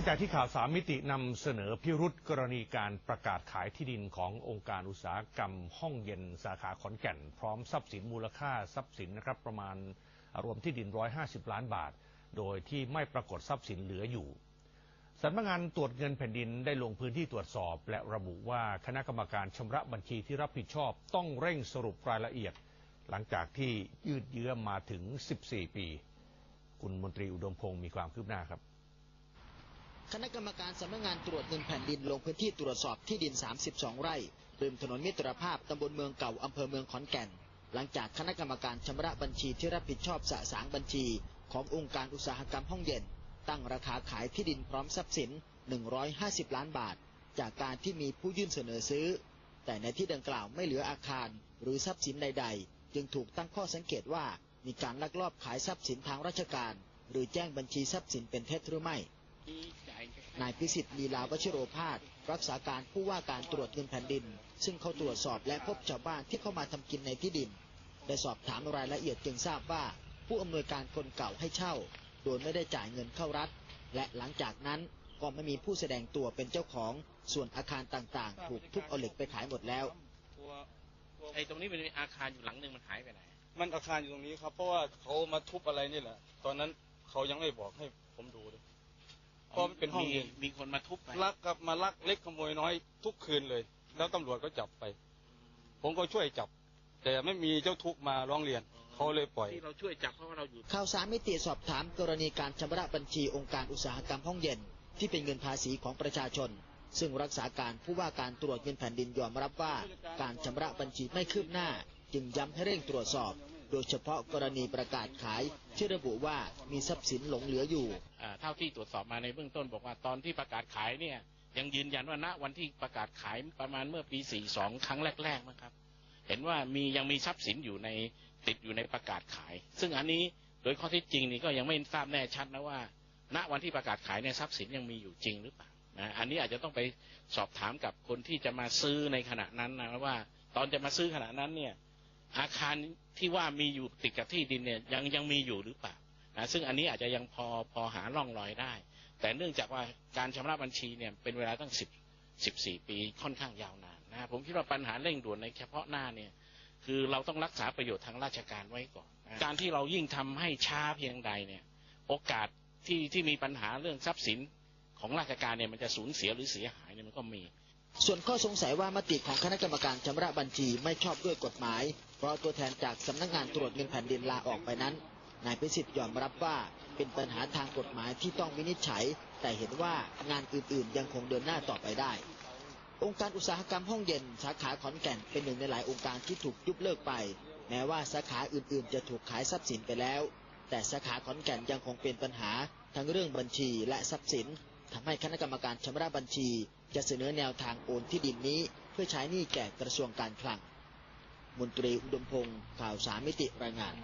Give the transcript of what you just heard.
งจากที่ข่าวสามมิตินำเสนอพิรุษกรณีการประกาศขายที่ดินขององค์การอุตสาหกรรมห้องเย็นสาขาขอนแก่น พร้อมทรัพย์สินมูลค่าทรัพย์สินนะครับประมาณรวมที่ดิน 150 ล้านบาท โดยที่ไม่ปรากฏทรัพย์สินเหลืออยู่สำนักงานตรวจเงินแผ่นดินได้ลงพื้นที่ตรวจสอบ และระบุว่าคณะกรรมการชำระบัญชีที่รับผิดชอบต้องเร่งสรุปรายละเอียด หลังจากที่ยืดเยื้อมาถึง 14 ปี คุณมนตรีอุดมพงศ์มีความคืบหน้าครับ คณะกรรมการสำนักงานตรวจเงินแผ่นดินลงพื้นที่ตรวจสอบที่ดิน 32 ไร่ริมถนนมิตรภาพตำบลเมืองเก่าอำเภอเมืองขอนแก่น หลังจากคณะกรรมการชำระบัญชีที่รับผิดชอบสะสางบัญชี ขององค์การอุตสาหกรรมห้องเย็น ตั้งราคาขายที่ดินพร้อมทรัพย์สิน 150 ล้านบาท จากการที่มีผู้ยื่นเสนอซื้อ แต่ในที่ดังกล่าวไม่เหลืออาคาร หรือทรัพย์สินใด ๆ จึงถูกตั้งข้อสังเกตว่ามีการลักลอบขายทรัพย์สินทางราชการ หรือแจ้งบัญชีทรัพย์สินเป็นเท็จหรือไม่ นายพิสิทธิ์ลีลาวชิโรพาสรักษาการผู้ว่าการตรวจเงินแผ่นดิน ซึ่งเขาตรวจสอบและพบชาวบ้านที่เข้ามาทำกินในที่ดินได้สอบถามรายละเอียดจึงทราบว่า ผู้อำนวยการคนเก่าให้เช่า โดยไม่ได้จ่ายเงินเข้ารัฐ และหลังจากนั้นก็ไม่มีผู้แสดงตัวเป็นเจ้าของส่วนอาคารต่างๆ ถูกทุบเอาเหล็กไปขายหมดแล้วไอ้ตรงนี้มันมีอาคารอยู่หลังหนึ่งมันหายไปไหนมันอาคารอยู่ตรงนี้ครับเพราะว่าเขามาทุบอะไรนี่แหละ ตอนนั้นเขายังไม่บอกให้ผมดูเลย เพราะมันเป็นห้องมีเย็นมีคนมาทุบไปลักกับมาลักเล็กขโมยน้อยทุกคืนเลย แล้วตำรวจก็จับไป ผมก็ช่วยจับ แต่ไม่มีเจ้าทุกข์มาร้องเรียนเขาเลยปล่อยที่เราช่วยจับเพราะว่าเราอยู่ข่าวสารมิติสอบถามกรณีการชำระบัญชีองค์การอุตสาหกรรมห้องเย็น ที่เป็นเงินภาษีของประชาชน ซึ่งรักษาการผู้ว่าการตรวจเงินแผ่นดินยอมรับว่า การชำระบัญชีไม่คืบหน้า จึงย้ำให้เร่งตรวจสอบ โดยเฉพาะกรณีประกาศขายที่ระบุว่ามีทรัพย์สินหลงเหลืออยู่ เท่าที่ตรวจสอบมาในเบื้องต้นบอกว่าตอนที่ประกาศขายเนี่ยยังยืนยันว่าณวันที่ประกาศขายประมาณเมื่อปี 42 ครั้งแรกๆนะครับ เห็นว่ามียังมีทรัพย์สินอยู่ในติดอยู่ในประกาศขาย ซึ่งอันนี้โดยข้อเท็จจริงนี่ก็ยังไม่ทราบแน่ชัดนะว่า ณวันที่ประกาศขายเนี่ยทรัพย์สินยังมีอยู่จริงหรือเปล่านะอันนี้อาจจะต้องไปสอบถามกับคนที่จะมาซื้อในขณะนั้นนะว่า ตอนจะมาซื้อขณะนั้นเนี่ย อาคารที่ว่ามีอยู่ติดกับที่ดินเนี่ยยังยังมีอยู่หรือเปล่านะซึ่งอันนี้อาจจะยังพอพอหาร่องรอยได้ แต่เนื่องจากว่าการชำระบัญชีเนี่ยเป็นเวลาตั้งสิบสิบสี่ปีค่อนข้างยาวนานนะผมคิดว่าปัญหาเร่งด่วนในเฉพาะหน้าเนี่ยคือเราต้องรักษาประโยชน์ทางราชการไว้ก่อนนะการที่เรายิ่งทำให้ช้าเพียงใดเนี่ยโอกาสที่ที่มีปัญหาเรื่องทรัพย์สินของราชการเนี่ยมันจะสูญเสียหรือเสียหายเนี่ยมันก็มี ส่วนข้อสงสัยว่ามติของคณะกรรมการชำระบัญชีไม่ชอบด้วยกฎหมาย เพราะตัวแทนจากสำนักงานตรวจเงินแผ่นดินลาออกไปนั้น นายพิสิทธิ์ยอมรับว่าเป็นปัญหาทางกฎหมายที่ต้องวินิจฉัย แต่เห็นว่างานอื่นๆ ยังคงเดินหน้าต่อไปได้ องค์การอุตสาหกรรมห้องเย็นสาขาขอนแก่นเป็นหนึ่งในหลายองค์การที่ถูกยุบเลิกไป แม้ว่าสาขาอื่นๆ จะถูกขายทรัพย์สินไปแล้ว แต่สาขาขอนแก่นยังคงเป็นปัญหาทั้งเรื่องบัญชีและทรัพย์สิน ทำให้คณะกรรมการชำระบัญชี จะเสนอแนวทางโอนที่ดินนี้ เพื่อใช้หนี้แก่กระทรวงการคลัง มนตรีอุดมพงศ์ข่าวสามมิติรายงาน